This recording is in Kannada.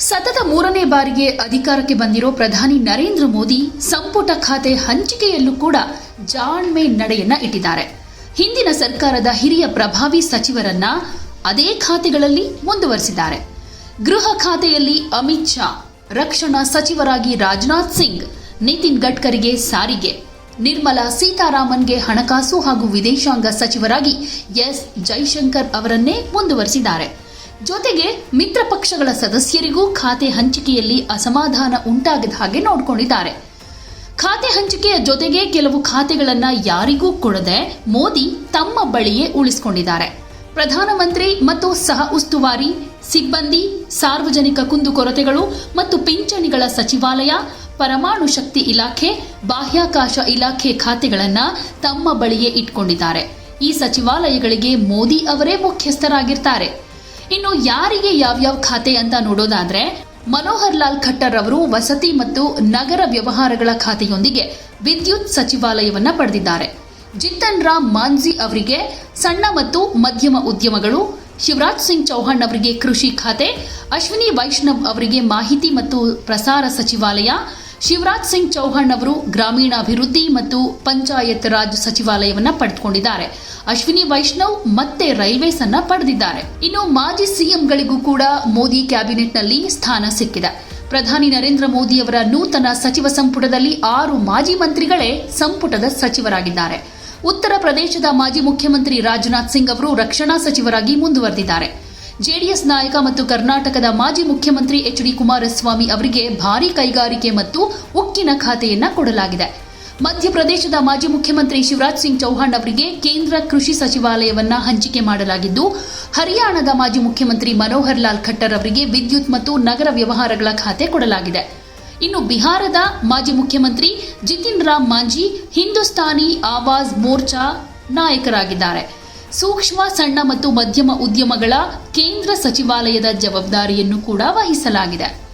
ಸತತ ಮೂರನೇ ಬಾರಿಗೆ ಅಧಿಕಾರಕ್ಕೆ ಬಂದಿರೋ ಪ್ರಧಾನಿ ನರೇಂದ್ರ ಮೋದಿ ಸಂಪುಟ ಖಾತೆ ಹಂಚಿಕೆಯಲ್ಲೂ ಕೂಡ ಜಾಣ್ಮೆ ನಡೆಯನ್ನ ಇಟ್ಟಿದ್ದಾರೆ. ಹಿಂದಿನ ಸರ್ಕಾರದ ಹಿರಿಯ ಪ್ರಭಾವಿ ಸಚಿವರನ್ನ ಅದೇ ಖಾತೆಗಳಲ್ಲಿ ಮುಂದುವರೆಸಿದ್ದಾರೆ. ಗೃಹ ಖಾತೆಯಲ್ಲಿ ಅಮಿತ್ ಶಾ, ರಕ್ಷಣಾ ಸಚಿವರಾಗಿ ರಾಜನಾಥ್ ಸಿಂಗ್, ನಿತಿನ್ ಗಡ್ಕರಿಗೆ ಸಾರಿಗೆ. ನಿರ್ಮಲಾ ಸೀತಾರಾಮನ್ಗೆ ಹಣಕಾಸು ಹಾಗೂ ವಿದೇಶಾಂಗ ಸಚಿವರಾಗಿ ಎಸ್. ಜೈಶಂಕರ್ ಅವರನ್ನೇ ಮುಂದುವರೆಸಿದ್ದಾರೆ. ಜೊತೆಗೆ ಮಿತ್ರ ಪಕ್ಷಗಳ ಸದಸ್ಯರಿಗೂ ಖಾತೆ ಹಂಚಿಕೆಯಲ್ಲಿ ಅಸಮಾಧಾನ ಉಂಟಾಗದ ಹಾಗೆ ನೋಡಿಕೊಂಡಿದ್ದಾರೆ. ಖಾತೆ ಹಂಚಿಕೆಯ ಜೊತೆಗೆ ಕೆಲವು ಖಾತೆಗಳನ್ನು ಯಾರಿಗೂ ಕೊಡದೆ ಮೋದಿ ತಮ್ಮ ಬಳಿಯೇ ಉಳಿಸಿಕೊಂಡಿದ್ದಾರೆ. ಪ್ರಧಾನಮಂತ್ರಿ ಮತ್ತು ಸಹ ಉಸ್ತುವಾರಿ, ಸಿಬ್ಬಂದಿ, ಸಾರ್ವಜನಿಕ ಕುಂದುಕೊರತೆಗಳು ಮತ್ತು ಪಿಂಚಣಿಗಳ ಸಚಿವಾಲಯ, ಪರಮಾಣು ಶಕ್ತಿ ಇಲಾಖೆ, ಬಾಹ್ಯಾಕಾಶ ಇಲಾಖೆ ಖಾತೆಗಳನ್ನು ತಮ್ಮ ಬಳಿಯೇ ಇಟ್ಕೊಂಡಿದ್ದಾರೆ. ಈ ಸಚಿವಾಲಯಗಳಿಗೆ ಮೋದಿ ಅವರೇ ಮುಖ್ಯಸ್ಥರಾಗಿರ್ತಾರೆ. ಇನ್ನು ಯಾರಿಗೆ ಯಾವ್ಯಾವ ಖಾತೆ ಅಂತ ನೋಡೋದಾದ್ರೆ, ಮನೋಹರ್ ಲಾಲ್ ಖಟ್ಟರ್ ಅವರು ವಸತಿ ಮತ್ತು ನಗರ ವ್ಯವಹಾರಗಳ ಖಾತೆಯೊಂದಿಗೆ ವಿದ್ಯುತ್ ಸಚಿವಾಲಯವನ್ನ ಪಡೆದಿದ್ದಾರೆ. ಜಿತನ್ ರಾಮ್ ಮಾನ್ಜಿ ಅವರಿಗೆ ಸಣ್ಣ ಮತ್ತು ಮಧ್ಯಮ ಉದ್ಯಮಗಳು, ಶಿವರಾಜ್ ಸಿಂಗ್ ಚೌಹಾಣ್ ಅವರಿಗೆ ಕೃಷಿ ಖಾತೆ, ಅಶ್ವಿನಿ ವೈಷ್ಣವ್ ಅವರಿಗೆ ಮಾಹಿತಿ ಮತ್ತು ಪ್ರಸಾರ ಸಚಿವಾಲಯ ಶಿವರಾಜ್ ಸಿಂಗ್ ಚೌಹಾಣ್ ಅವರು ಗ್ರಾಮೀಣಾಭಿವೃದ್ಧಿ ಮತ್ತು ಪಂಚಾಯತ್ ರಾಜ್ ಸಚಿವಾಲಯವನ್ನ ಪಡೆದುಕೊಂಡಿದ್ದಾರೆ. ಅಶ್ವಿನಿ ವೈಷ್ಣವ್ ಮತ್ತೆ ರೈಲ್ವೇಸ್ ಅನ್ನ ಪಡೆದಿದ್ದಾರೆ. ಇನ್ನು ಮಾಜಿ ಸಿಎಂಗಳಿಗೂ ಕೂಡ ಮೋದಿ ಕ್ಯಾಬಿನೆಟ್ನಲ್ಲಿ ಸ್ಥಾನ ಸಿಕ್ಕಿದೆ. ಪ್ರಧಾನಿ ನರೇಂದ್ರ ಮೋದಿ ಅವರ ನೂತನ ಸಚಿವ ಸಂಪುಟದಲ್ಲಿ ಆರು ಮಾಜಿ ಮಂತ್ರಿಗಳೇ ಸಂಪುಟದ ಸಚಿವರಾಗಿದ್ದಾರೆ. ಉತ್ತರ ಪ್ರದೇಶದ ಮಾಜಿ ಮುಖ್ಯಮಂತ್ರಿ ರಾಜನಾಥ್ ಸಿಂಗ್ ಅವರು ರಕ್ಷಣಾ ಸಚಿವರಾಗಿ ಮುಂದುವರೆದಿದ್ದಾರೆ. ಜೆಡಿಎಸ್ ನಾಯಕ ಮತ್ತು ಕರ್ನಾಟಕದ ಮಾಜಿ ಮುಖ್ಯಮಂತ್ರಿ ಎಚ್ ಡಿ ಕುಮಾರಸ್ವಾಮಿ ಅವರಿಗೆ ಭಾರಿ ಕೈಗಾರಿಕೆ ಮತ್ತು ಉಕ್ಕಿನ ಖಾತೆಯನ್ನ ಕೊಡಲಾಗಿದೆ. ಮಧ್ಯಪ್ರದೇಶದ ಮಾಜಿ ಮುಖ್ಯಮಂತ್ರಿ ಶಿವರಾಜ್ ಸಿಂಗ್ ಚೌಹಾಣ್ ಅವರಿಗೆ ಕೇಂದ್ರ ಕೃಷಿ ಸಚಿವಾಲಯವನ್ನ ಹಂಚಿಕೆ ಮಾಡಲಾಗಿದ್ದು, ಹರಿಯಾಣದ ಮಾಜಿ ಮುಖ್ಯಮಂತ್ರಿ ಮನೋಹರ್ ಲಾಲ್ ಖಟ್ಟರ್ ಅವರಿಗೆ ವಿದ್ಯುತ್ ಮತ್ತು ನಗರ ವ್ಯವಹಾರಗಳ ಖಾತೆ ಕೊಡಲಾಗಿದೆ. ಇನ್ನು ಬಿಹಾರದ ಮಾಜಿ ಮುಖ್ಯಮಂತ್ರಿ ಜಿತಿನ್ ರಾಮ್ ಮಾಂಜಿ ಹಿಂದೂಸ್ತಾನಿ ಆವಾಜ್ ಮೋರ್ಚಾ ನಾಯಕರಾಗಿದ್ದಾರೆ. ಸೂಕ್ಷ್ಮ ಸಣ್ಣ ಮತ್ತು ಮಧ್ಯಮ ಉದ್ಯಮಗಳ ಕೇಂದ್ರ ಸಚಿವಾಲಯದ ಜವಾಬ್ದಾರಿಯನ್ನು ಕೂಡ ವಹಿಸಲಾಗಿದೆ.